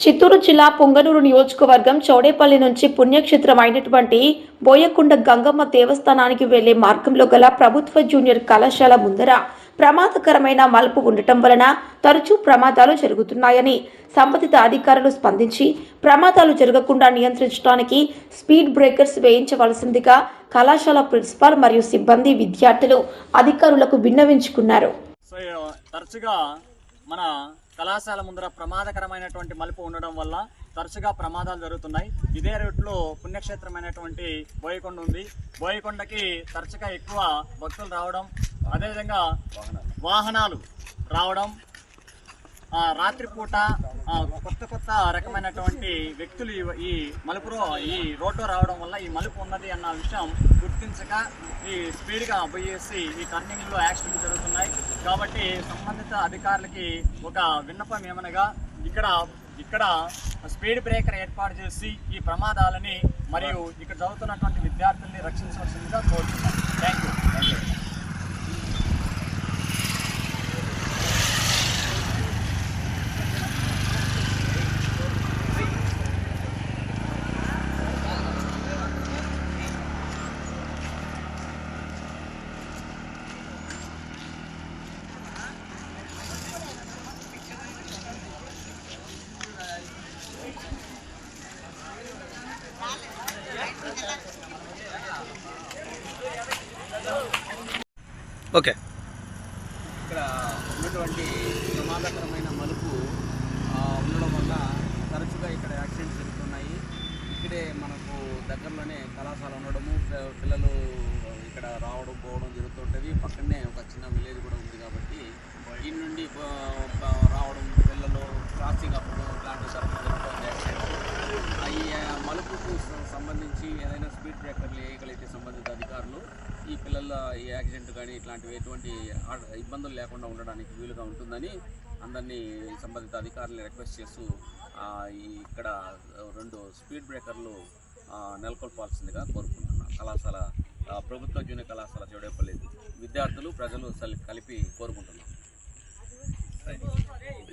చిత్తూరు జిల్లా పొంగనూరు నియోజకవర్గం చౌడేపల్లి నుంచి పుణ్యక్షేత్రం అయినటువంటి బోయకొండ గంగమ్మ దేవస్థానానికి వెళ్ళే మార్గంలో గల ప్రభుత్వ జూనియర్ కళాశాల ముందర ప్రమాదకరమైన మలుపు ఉండటం వలన తరచూ ప్రమాదాలు జరుగుతున్నాయని సంబంధిత అధికారులు స్పందించి ప్రమాదాలు జరగకుండా నియంత్రించడానికి స్పీడ్ బ్రేకర్స్ వేయించవలసిందిగా కళాశాల ప్రిన్సిపాల్ మరియు సిబ్బంది విద్యార్థులు అధికారులకు విన్నవించుకున్నారు. తరచుగా మన కళాశాల ముందర ప్రమాదకరమైనటువంటి మలుపు ఉండడం వల్ల తరచుగా ప్రమాదాలు జరుగుతున్నాయి. ఇదే రూట్లో పుణ్యక్షేత్రమైనటువంటి బోయకొండ ఉంది. బోయకొండకి తరచుగా ఎక్కువ భక్తులు రావడం అదేవిధంగా వాహనాలు రావడం రాత్రిపూట కొత్త కొత్త రకమైనటువంటి వ్యక్తులు ఈ- మలుపులో ఈ రోడ్డు రావడం వల్ల ఈ మలుపు ఉన్నది అన్న విషయం గుర్తించక ఈ స్పీడ్గా పోయేసి ఈ టర్నింగ్లో యాక్సిడెంట్ జరుగుతుంది. కాబట్టి సంబంధిత అధికారులకి ఒక విన్నపం ఏమనగా ఇక్కడ ఇక్కడ స్పీడ్ బ్రేకర్ ఏర్పాటు చేసి ఈ ప్రమాదాలని మరియు ఇక్కడ చదువుతున్నటువంటి విద్యార్థుల్ని రక్షించవలసింది ఓకే. ఇక్కడ ఉన్నటువంటి ప్రమాదకరమైన మలుపు ఆ, ఉండడం వల్ల తరచుగా ఇక్కడ యాక్సిడెంట్స్ జరుగుతున్నాయి. ఇక్కడే మనకు దగ్గరలోనే కళాశాల ఉండడము పిల్లలు ఇక్కడ రావడం పోవడం జరుగుతుంటుంది పక్కనే ఒక చిన్న విలేజ్ కూడా ఉంది కాబట్టి ఈ నుండి ప- ప- రావడం పిల్లలు క్రాసింగ్ అప్పుడు ఇలాంటి జరుగుతుంది యాక్సిడెంట్స్ ఈ ఆ, మలుపుకు సంబంధించి ఏదైనా స్పీడ్ బ్రేకర్లు వేయగలిగితే సంబంధిత అధికారులు ఈ పిల్లల ఈ యాక్సిడెంట్ కానీ ఇట్లాంటివి ఎటువంటి ఇబ్బందులు లేకుండా ఉండడానికి వీలుగా ఉంటుందని అందరినీ సంబంధిత అధికారులను రిక్వెస్ట్ చేస్తూ ఇక్కడ రెండు స్పీడ్ బ్రేకర్లు నెలకొల్పాల్సిందిగా కోరుకుంటున్నాను. కళాశాల ప్రభుత్వ జూనియర్ కళాశాల చౌడేపల్లి విద్యార్థులు ప్రజలు కలిపి కోరుకుంటున్నాను